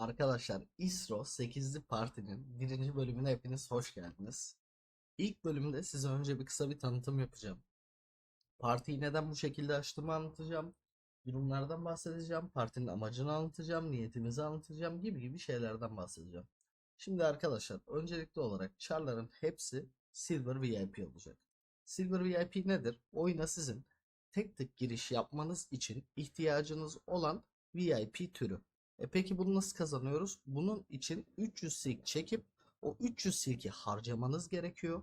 Arkadaşlar ISRO 8'li partinin birinci bölümüne hepiniz hoş geldiniz. İlk bölümde size önce bir kısa bir tanıtım yapacağım. Partiyi neden bu şekilde açtığımı anlatacağım. Durumlardan bahsedeceğim. Partinin amacını anlatacağım. Niyetimizi anlatacağım gibi gibi şeylerden bahsedeceğim. Şimdi arkadaşlar öncelikli olarak çarların hepsi Silver VIP olacak. Silver VIP nedir? Oyuna sizin tek tık giriş yapmanız için ihtiyacınız olan VIP türü. E peki bunu nasıl kazanıyoruz? Bunun için 300 silk çekip o 300 silki harcamanız gerekiyor.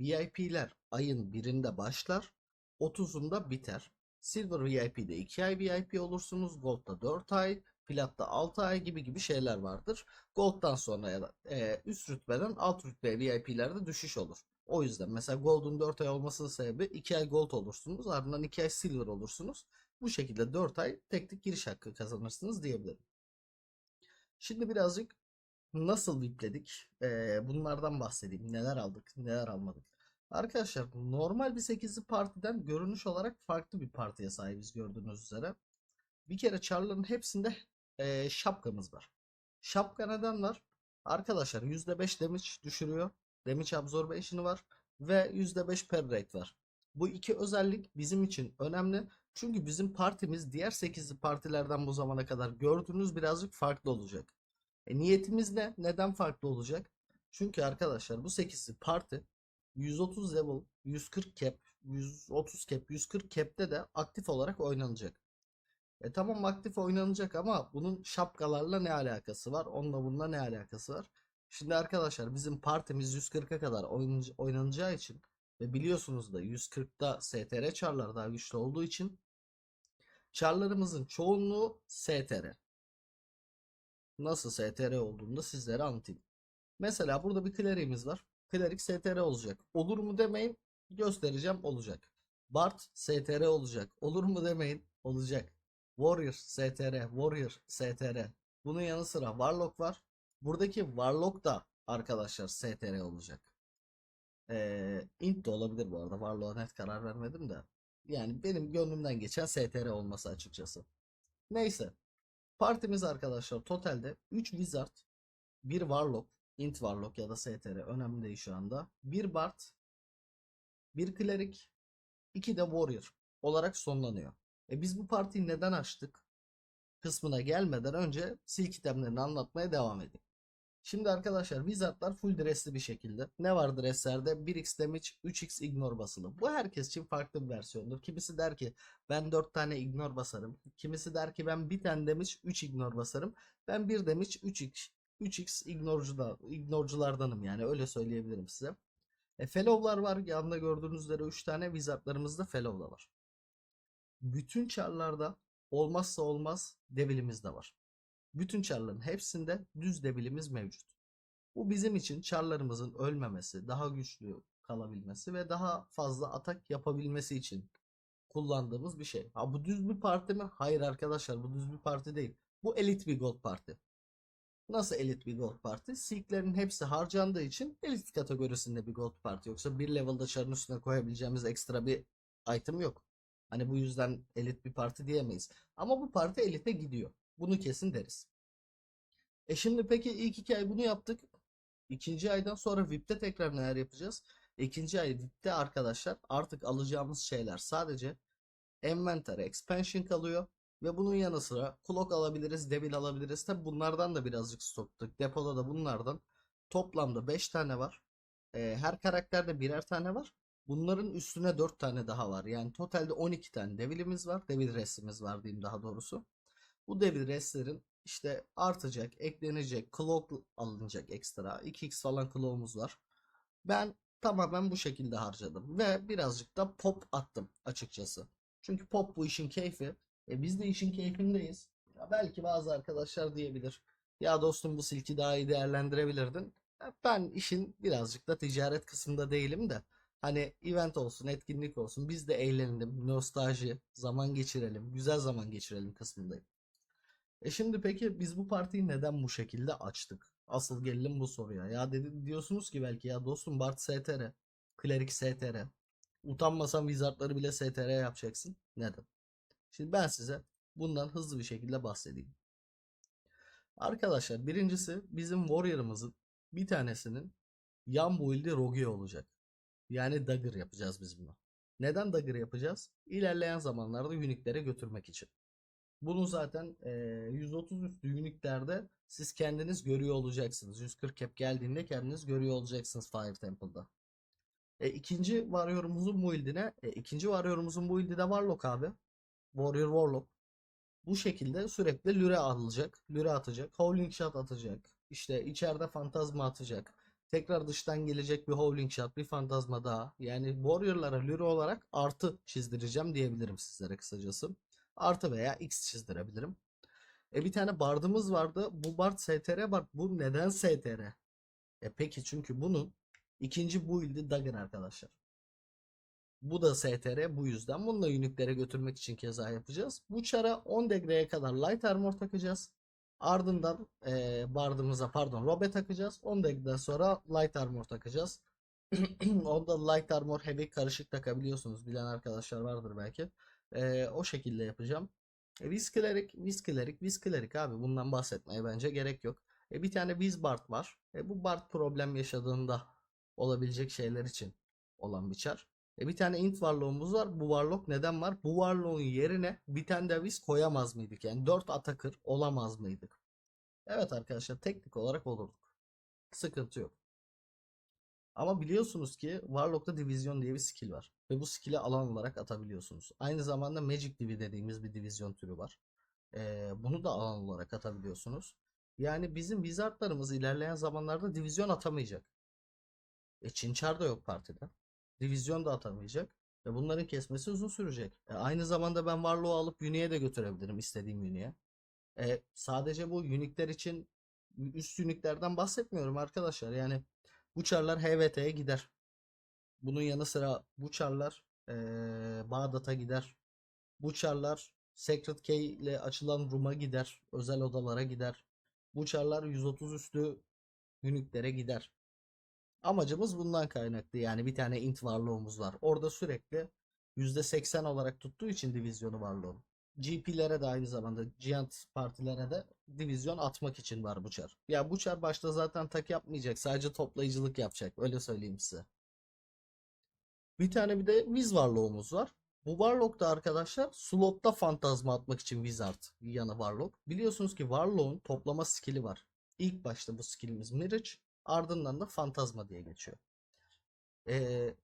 VIP'ler ayın birinde başlar, 30'unda biter. Silver VIP'de 2 ay VIP olursunuz, Gold'da 4 ay, Plat'ta 6 ay gibi gibi şeyler vardır. Gold'dan sonra ya da e, üst rütbeden alt rütbe VIP'lerde düşüş olur. O yüzden mesela Gold'un 4 ay olmasının sebebi 2 ay Gold olursunuz, ardından 2 ay Silver olursunuz. Bu şekilde 4 ay tek tek giriş hakkı kazanırsınız diyebilirim. Şimdi birazcık nasıl VIP'ledik? Ee, bunlardan bahsedeyim. Neler aldık, neler almadık. Arkadaşlar normal bir 8'li partiden görünüş olarak farklı bir partiye sahibiz gördüğünüz üzere. Bir kere çarların hepsinde ee, şapkamız var. Şapka neden var? Arkadaşlar %5 damage düşürüyor. Damage absorbation'ı var. Ve %5 per rate var. Bu iki özellik bizim için önemli. Çünkü bizim partimiz diğer 8'li partilerden bu zamana kadar gördüğünüz birazcık farklı olacak. E, niyetimiz ne? Neden farklı olacak? Çünkü arkadaşlar bu 8'li parti 130 level, 140 cap, 130 cap, 140 cap'te de aktif olarak oynanacak. E tamam aktif oynanacak ama bunun şapkalarla ne alakası var? Onunla bununla ne alakası var? Şimdi arkadaşlar bizim partimiz 140'a kadar oynanacağı için ve biliyorsunuz da 140'ta STR çarlar daha güçlü olduğu için çarlarımızın çoğunluğu STR. Nasıl STR olduğunu da sizlere anlatayım. Mesela burada bir kleriğimiz var. Klerik STR olacak. Olur mu demeyin. Göstereceğim olacak. Bart STR olacak. Olur mu demeyin. Olacak. Warrior STR. Warrior STR. Bunun yanı sıra Warlock var. Buradaki Warlock da arkadaşlar STR olacak. Ee, int de olabilir bu arada. Warlock'a net karar vermedim de. Yani benim gönlümden geçen STR olması açıkçası. Neyse. Partimiz arkadaşlar totalde 3 Wizard, 1 Warlock, int Warlock ya da STR önemli değil şu anda. 1 Bard, 1 Cleric, 2 de Warrior olarak sonlanıyor. E biz bu partiyi neden açtık? Kısmına gelmeden önce silk itemlerini anlatmaya devam edeyim. Şimdi arkadaşlar Wizard'lar full dressli bir şekilde. Ne var dresslerde? 1x damage, 3x ignore basılı. Bu herkes için farklı bir versiyondur. Kimisi der ki ben 4 tane ignore basarım. Kimisi der ki ben bir tane damage, 3 ignore basarım. Ben 1 damage, 3x 3x ignorecu da, ignoreculardanım yani öyle söyleyebilirim size. E, fellow'lar var. Yanında gördüğünüz üzere 3 tane wizardlarımızda fellow da var. Bütün çarlarda olmazsa olmaz devilimiz de var. Bütün çarların hepsinde düz debilimiz mevcut. Bu bizim için çarlarımızın ölmemesi, daha güçlü kalabilmesi ve daha fazla atak yapabilmesi için kullandığımız bir şey. Ha bu düz bir parti mi? Hayır arkadaşlar bu düz bir parti değil. Bu elit bir gold parti. Nasıl elit bir gold parti? Silklerin hepsi harcandığı için elit kategorisinde bir gold parti. Yoksa bir level'da çarın üstüne koyabileceğimiz ekstra bir item yok. Hani bu yüzden elit bir parti diyemeyiz. Ama bu parti elite gidiyor. Bunu kesin deriz. E şimdi peki ilk iki ay bunu yaptık. İkinci aydan sonra VIP'te tekrar neler yapacağız? İkinci ay VIP'te arkadaşlar artık alacağımız şeyler sadece Inventory Expansion kalıyor. Ve bunun yanı sıra Clock alabiliriz, Devil alabiliriz. Tabi bunlardan da birazcık stoktuk. Depoda da bunlardan toplamda 5 tane var. E, her karakterde birer tane var. Bunların üstüne 4 tane daha var. Yani totalde 12 tane Devil'imiz var. Devil Rest'imiz var diyeyim daha doğrusu. Bu Devil Rest'lerin işte artacak, eklenecek, cloak alınacak ekstra. 2x falan cloak'umuz var. Ben tamamen bu şekilde harcadım. Ve birazcık da pop attım açıkçası. Çünkü pop bu işin keyfi. E biz de işin keyfindeyiz. Ya belki bazı arkadaşlar diyebilir. Ya dostum bu silki daha iyi değerlendirebilirdin. Ben işin birazcık da ticaret kısmında değilim de. Hani event olsun, etkinlik olsun. Biz de eğlenelim, nostalji, zaman geçirelim, güzel zaman geçirelim kısmındayım. E şimdi peki biz bu partiyi neden bu şekilde açtık? Asıl gelelim bu soruya. Ya dedi, diyorsunuz ki belki ya dostum Bart STR, Cleric STR. Utanmasan wizardları bile STR yapacaksın. Neden? Şimdi ben size bundan hızlı bir şekilde bahsedeyim. Arkadaşlar birincisi bizim Warrior'ımızın bir tanesinin yan build'i Rogue olacak. Yani Dagger yapacağız biz bunu. Neden Dagger yapacağız? İlerleyen zamanlarda Unique'lere götürmek için. Bunu zaten eee, 130 üstü Unique'lerde siz kendiniz görüyor olacaksınız. 140 cap geldiğinde kendiniz görüyor olacaksınız Fire Temple'da. E, ikinci Warrior'umuzun build'ine, e, ikinci Warrior'umuzun build'i de Warlock abi. Warrior Warlock. Bu şekilde sürekli lüre alacak, lüre atacak, howling shot atacak. İşte içeride fantazma atacak. Tekrar dıştan gelecek bir howling shot, bir fantazma daha. Yani Warrior'lara lüre olarak artı çizdireceğim diyebilirim sizlere kısacası. Artı veya X çizdirebilirim. E bir tane bardımız vardı. Bu bard STR bard. Bu neden STR? E peki çünkü bunun ikinci build'i Dagger arkadaşlar. Bu da STR bu yüzden. Bunu da götürmek için keza yapacağız. Bu çara 10 degreye kadar light armor takacağız. Ardından eee bardımıza pardon robe takacağız. 10 degreden sonra light armor takacağız. Onda light armor heavy karışık takabiliyorsunuz. Bilen arkadaşlar vardır belki. Eee, o şekilde yapacağım. E, Wisklerik, Wisklerik, Wisklerik abi bundan bahsetmeye bence gerek yok. E, bir tane Wizbard var. E, bu Bard problem yaşadığında olabilecek şeyler için olan bir çar. E, bir tane int varlığımız var. Bu varlık neden var? Bu varlığın yerine bir tane de Wiz koyamaz mıydık? Yani 4 atakır olamaz mıydık? Evet arkadaşlar teknik olarak olurduk. Sıkıntı yok. Ama biliyorsunuz ki Warlock'ta divizyon diye bir skill var. Ve bu skill'i alan olarak atabiliyorsunuz. Aynı zamanda Magic Divi dediğimiz bir divizyon türü var. Ee, bunu da alan olarak atabiliyorsunuz. Yani bizim wizardlarımız ilerleyen zamanlarda divizyon atamayacak. E Çinçar da yok partide. Divizyon da atamayacak. Ve bunların kesmesi uzun sürecek. E, aynı zamanda ben Warlock'u alıp Uni'ye de götürebilirim istediğim Uni'ye. E, sadece bu Unique'ler için üst Unique'lerden bahsetmiyorum arkadaşlar. Yani bu çarlar HVT'ye gider. Bunun yanı sıra bu çarlar Bağdat'a gider. Bu çarlar Secret Key ile açılan room'a gider. Özel odalara gider. Bu çarlar 130 üstü uniklere gider. Amacımız bundan kaynaklı. Yani bir tane int varlığımız var. Orada sürekli %80 olarak tuttuğu için divizyonu varlığın. GP'lere de aynı zamanda Giant partilere de divizyon atmak için var bu çar. Ya bu çar başta zaten tak yapmayacak. Sadece toplayıcılık yapacak. Öyle söyleyeyim size. Bir tane bir de Wiz Warlock'umuz var. Bu Warlock da arkadaşlar slotta fantazma atmak için Wizard yanı Warlock. Biliyorsunuz ki Warlock'un toplama skill'i var. İlk başta bu skillimiz Mirage. Ardından da fantazma diye geçiyor. Ee,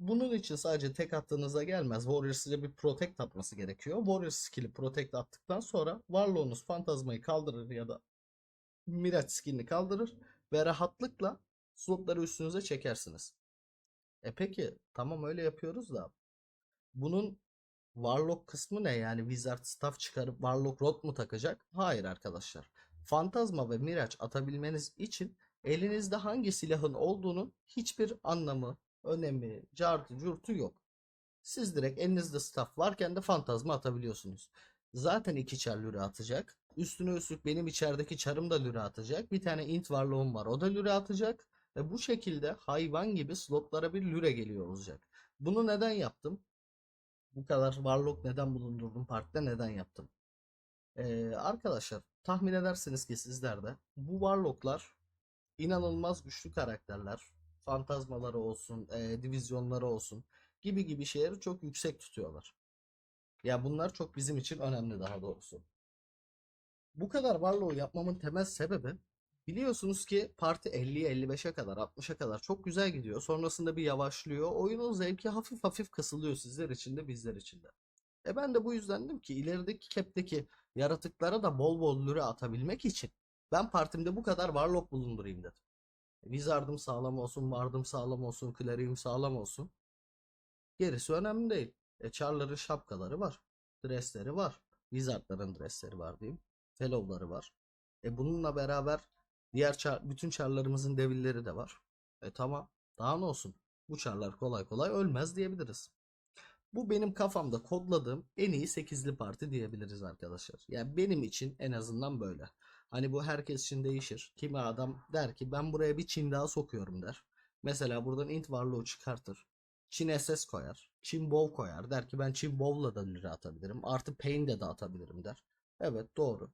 bunun için sadece tek attığınızda gelmez. Warrior size bir protect atması gerekiyor. Warrior skill'i protect attıktan sonra Warlock'unuz fantazmayı kaldırır ya da Mirage skill'ini kaldırır ve rahatlıkla slotları üstünüze çekersiniz. E peki tamam öyle yapıyoruz da bunun Warlock kısmı ne? Yani Wizard staff çıkarıp Warlock rod mu takacak? Hayır arkadaşlar. Fantazma ve Miraç atabilmeniz için elinizde hangi silahın olduğunun hiçbir anlamı, önemi, cartı, curtu yok. Siz direkt elinizde staff varken de fantazma atabiliyorsunuz. Zaten iki çar lüre atacak. Üstüne üstlük benim içerideki çarım da lüre atacak. Bir tane int varlığım var. O da lüre atacak. Ve bu şekilde hayvan gibi slotlara bir lüre geliyor olacak. Bunu neden yaptım? Bu kadar varlık neden bulundurdum partide neden yaptım? Ee, arkadaşlar tahmin edersiniz ki sizler de bu varlıklar inanılmaz güçlü karakterler. Fantazmaları olsun, e, divizyonları olsun gibi gibi şeyleri çok yüksek tutuyorlar. Ya bunlar çok bizim için önemli daha doğrusu. Bu kadar varlığı yapmamın temel sebebi biliyorsunuz ki parti 50'ye 55'e kadar 60'a kadar çok güzel gidiyor. Sonrasında bir yavaşlıyor. Oyunun zevki hafif hafif kısılıyor sizler için de bizler için de. E ben de bu yüzden dedim ki ilerideki cap'teki yaratıklara da bol bol lüre atabilmek için ben partimde bu kadar varlık bulundurayım dedim. Wizard'ım sağlam olsun, Bard'ım sağlam olsun, Clerics'im sağlam olsun. Gerisi önemli değil. E Char'ların şapkaları var. Dressleri var. Wizard'ların dressleri var diyeyim. Fellow'ları var. E bununla beraber diğer çar, bütün çarlarımızın devilleri de var. E tamam. Daha ne olsun? Bu çarlar kolay kolay ölmez diyebiliriz. Bu benim kafamda kodladığım en iyi 8'li parti diyebiliriz arkadaşlar. Yani benim için en azından böyle. Hani bu herkes için değişir. Kimi adam der ki ben buraya bir Çin daha sokuyorum der. Mesela buradan int varlığı çıkartır. Çin SS koyar. Çin Bow koyar. Der ki ben Çin Bow'la da lira atabilirim. Artı Pain de dağıtabilirim der. Evet doğru.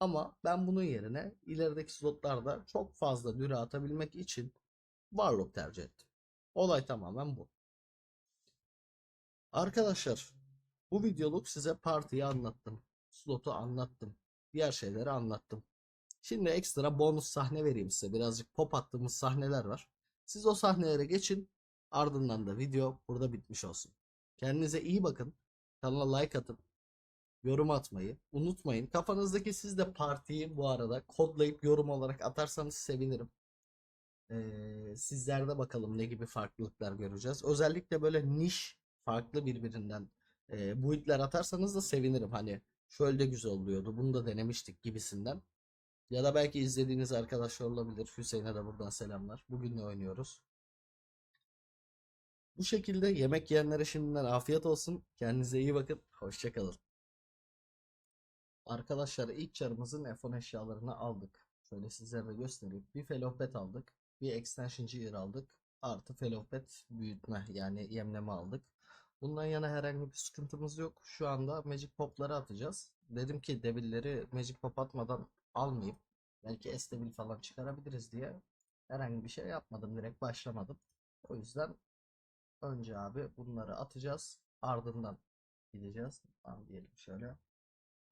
Ama ben bunun yerine ilerideki slotlarda çok fazla lüre atabilmek için Warlock tercih ettim. Olay tamamen bu. Arkadaşlar bu videoluk size partiyi anlattım. Slotu anlattım. Diğer şeyleri anlattım. Şimdi ekstra bonus sahne vereyim size. Birazcık pop attığımız sahneler var. Siz o sahnelere geçin. Ardından da video burada bitmiş olsun. Kendinize iyi bakın. Kanala like atın. Yorum atmayı unutmayın. Kafanızdaki siz de partiyi bu arada kodlayıp yorum olarak atarsanız sevinirim. Ee, sizlerde bakalım ne gibi farklılıklar göreceğiz. Özellikle böyle niş farklı birbirinden e, build'ler atarsanız da sevinirim. Hani şöyle de güzel oluyordu. Bunu da denemiştik gibisinden. Ya da belki izlediğiniz arkadaşlar olabilir. Hüseyin'e de buradan selamlar. Bugün ne oynuyoruz? Bu şekilde yemek yiyenlere şimdiden afiyet olsun. Kendinize iyi bakın. Hoşçakalın. Arkadaşlar ilk çarımızın F10 eşyalarını aldık. Şöyle sizlere göstereyim. Bir felopet aldık. Bir extension gear aldık. Artı felopet büyütme yani yemleme aldık. Bundan yana herhangi bir sıkıntımız yok. Şu anda Magic Pop'ları atacağız. Dedim ki devilleri Magic Pop atmadan almayayım. Belki Estebil falan çıkarabiliriz diye herhangi bir şey yapmadım. Direkt başlamadım. O yüzden önce abi bunları atacağız. Ardından gideceğiz. Tamam diyelim şöyle.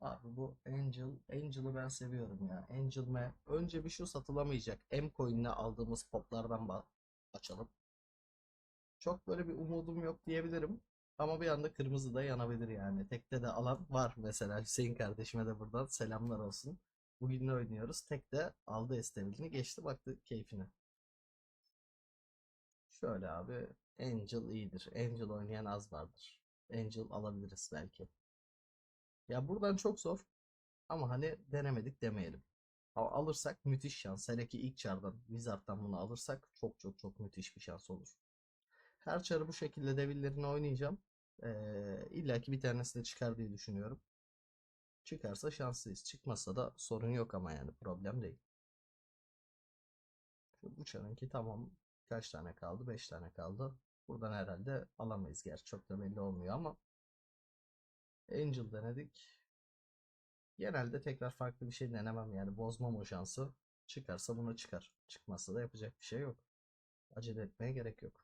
Abi bu Angel, Angel'ı ben seviyorum ya. Angel me. Önce bir şu satılamayacak. M coin'le aldığımız poplardan açalım. Çok böyle bir umudum yok diyebilirim. Ama bir anda kırmızı da yanabilir yani. Tekte de alan var mesela. Hüseyin kardeşime de buradan selamlar olsun. Bugün ne oynuyoruz? Tekte aldı estevilini geçti baktı keyfine. Şöyle abi Angel iyidir. Angel oynayan az vardır. Angel alabiliriz belki. Ya buradan çok zor. Ama hani denemedik demeyelim. Ama alırsak müthiş şans. Hele ki ilk çardan Wizard'dan bunu alırsak çok çok çok müthiş bir şans olur. Her çarı bu şekilde devillerini oynayacağım. Ee, İlla ki bir tanesi de çıkar diye düşünüyorum. Çıkarsa şanslıyız. Çıkmasa da sorun yok ama yani problem değil. Şu bu çarınki tamam. Kaç tane kaldı? 5 tane kaldı. Buradan herhalde alamayız. Gerçi çok da belli olmuyor ama Angel denedik. Genelde tekrar farklı bir şey denemem yani bozmam o şansı. Çıkarsa bunu çıkar. Çıkmazsa da yapacak bir şey yok. Acele etmeye gerek yok.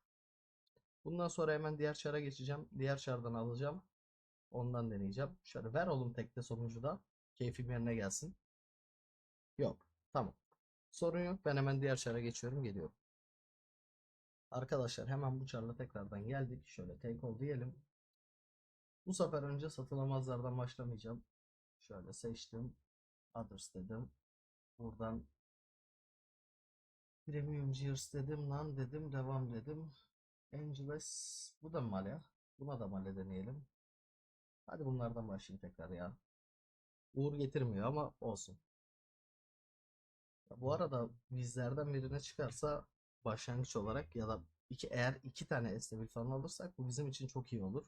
Bundan sonra hemen diğer çara geçeceğim. Diğer çardan alacağım. Ondan deneyeceğim. Şöyle ver oğlum tekte sonuncuda. Keyfim yerine gelsin. Yok. Tamam. Sorun yok. Ben hemen diğer çara geçiyorum. Geliyorum. Arkadaşlar hemen bu çarla tekrardan geldik. Şöyle take all diyelim. Bu sefer önce satılamazlardan başlamayacağım. Şöyle seçtim. Others dedim. Buradan Premium Gears dedim. Lan dedim. Devam dedim. Angeles. Bu da male. Buna da male deneyelim. Hadi bunlardan başlayayım tekrar ya. Uğur getirmiyor ama olsun. Ya bu arada bizlerden birine çıkarsa başlangıç olarak ya da iki, eğer iki tane Estevil falan alırsak bu bizim için çok iyi olur.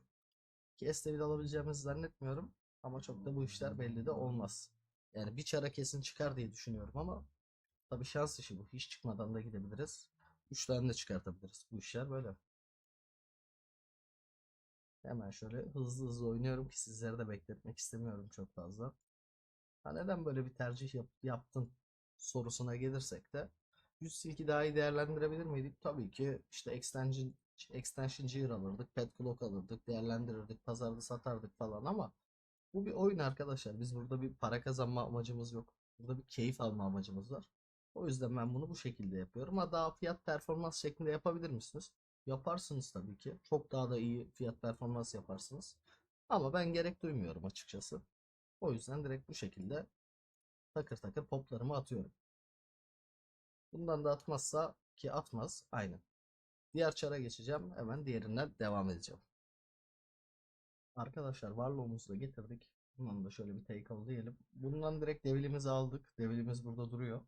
Ki Estevil alabileceğimizi zannetmiyorum. Ama çok da bu işler belli de olmaz. Yani bir çara kesin çıkar diye düşünüyorum ama tabii şans işi bu. Hiç çıkmadan da gidebiliriz. Üç tane de çıkartabiliriz. Bu işler böyle. Hemen şöyle hızlı hızlı oynuyorum ki sizleri de bekletmek istemiyorum çok fazla. Ha neden böyle bir tercih yap- yaptın sorusuna gelirsek de 100 silki daha iyi değerlendirebilir miydik? Tabii ki işte extension extension gear alırdık, pet clock alırdık, değerlendirirdik, pazarda satardık falan ama bu bir oyun arkadaşlar. Biz burada bir para kazanma amacımız yok. Burada bir keyif alma amacımız var. O yüzden ben bunu bu şekilde yapıyorum. Ha daha fiyat performans şeklinde yapabilir misiniz? Yaparsınız tabii ki. Çok daha da iyi fiyat performans yaparsınız. Ama ben gerek duymuyorum açıkçası. O yüzden direkt bu şekilde takır takır poplarımı atıyorum. Bundan da atmazsa ki atmaz aynı. Diğer çara geçeceğim. Hemen diğerinden devam edeceğim. Arkadaşlar Warlow'umuzu da getirdik. Bundan da şöyle bir take al diyelim. Bundan direkt devilimizi aldık. Devilimiz burada duruyor.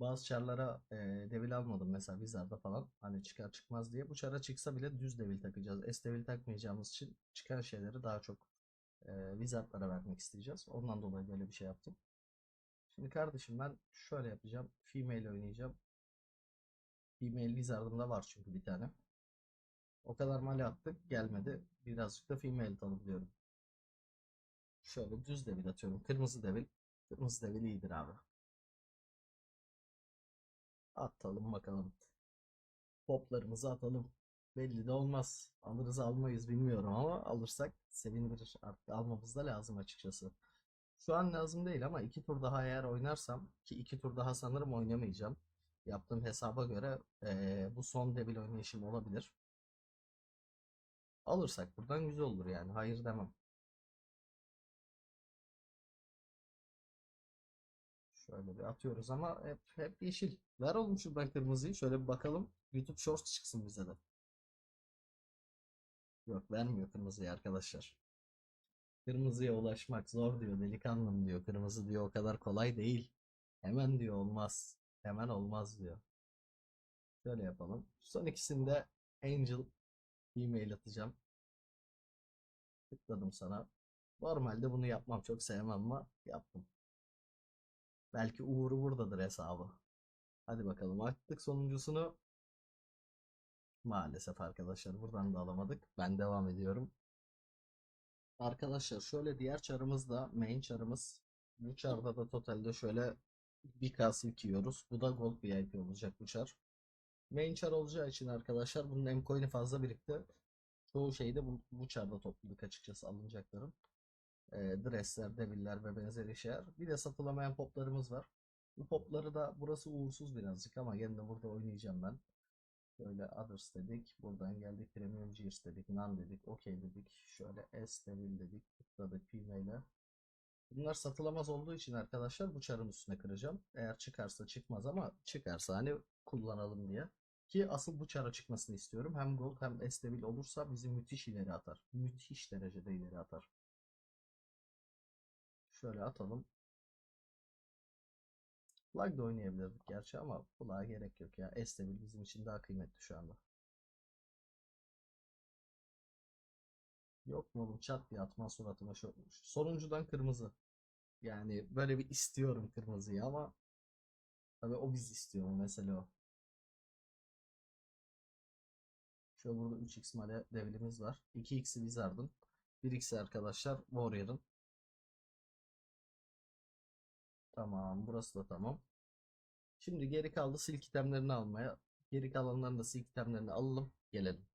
Bazı çarlara e, devil almadım mesela Wizard'da falan. Hani çıkar çıkmaz diye. Bu çara çıksa bile düz devil takacağız. S devil takmayacağımız için çıkan şeyleri daha çok e, Wizard'lara vermek isteyeceğiz. Ondan dolayı böyle bir şey yaptım. Şimdi kardeşim ben şöyle yapacağım. Female oynayacağım. Female Wizard'ım da var çünkü bir tane. O kadar mali attık gelmedi. Birazcık da female tanımlıyorum. Şöyle düz devil atıyorum. Kırmızı devil. Kırmızı devil iyidir abi. Atalım bakalım. Poplarımızı atalım. Belli de olmaz. Alırız almayız bilmiyorum ama alırsak sevindirir. Artık almamız da lazım açıkçası. Şu an lazım değil ama iki tur daha eğer oynarsam ki iki tur daha sanırım oynamayacağım. Yaptığım hesaba göre eee, bu son devil oynayışım olabilir. Alırsak buradan güzel olur yani. Hayır demem. Şöyle bir atıyoruz ama hep hep yeşil. Ver oğlum şuradan kırmızıyı. Şöyle bir bakalım. YouTube Shorts çıksın bize de. Yok vermiyor kırmızıyı arkadaşlar. Kırmızıya ulaşmak zor diyor delikanlım diyor. Kırmızı diyor o kadar kolay değil. Hemen diyor olmaz. Hemen olmaz diyor. Şöyle yapalım. Son ikisinde Angel e-mail atacağım. Tıkladım sana. Normalde bunu yapmam çok sevmem ama yaptım. Belki Uğur'u buradadır hesabı. Hadi bakalım. Attık sonuncusunu. Maalesef arkadaşlar buradan da alamadık. Ben devam ediyorum. Arkadaşlar şöyle diğer çarımız da main çarımız. Bu çarda da totalde şöyle bir kasik yiyoruz. Bu da gold VIP olacak bu çar. Main çar olacağı için arkadaşlar bunun M coin'i fazla birikti. Çoğu şeyde bu, bu çarda topladık açıkçası alınacaklarım. E, dressler, deviller ve benzeri şeyler. Bir de satılamayan poplarımız var. Bu popları da burası uğursuz birazcık ama gene de burada oynayacağım ben. Şöyle others dedik. Buradan geldik premium gears dedik. None dedik. OK dedik. Şöyle S devil dedik. Tıkladık female. Bunlar satılamaz olduğu için arkadaşlar bu çarın üstüne kıracağım. Eğer çıkarsa çıkmaz ama çıkarsa hani kullanalım diye. Ki asıl bu çara çıkmasını istiyorum. Hem gold hem S devil olursa bizi müthiş ileri atar. Müthiş derecede ileri atar. Şöyle atalım. Flag da oynayabilirdik gerçi ama flag'a gerek yok ya. Devil bizim için daha kıymetli şu anda. Yok mu oğlum çat diye atma suratıma şu sonuncudan kırmızı. Yani böyle bir istiyorum kırmızıyı ama tabii o biz istiyor mu mesele o. Şöyle burada 3x male devilimiz var. 2x'i Wizard'ın. 1x'i arkadaşlar Warrior'ın. Tamam burası da tamam. Şimdi geri kaldı silk itemlerini almaya. Geri kalanların da silk itemlerini alalım. Gelelim.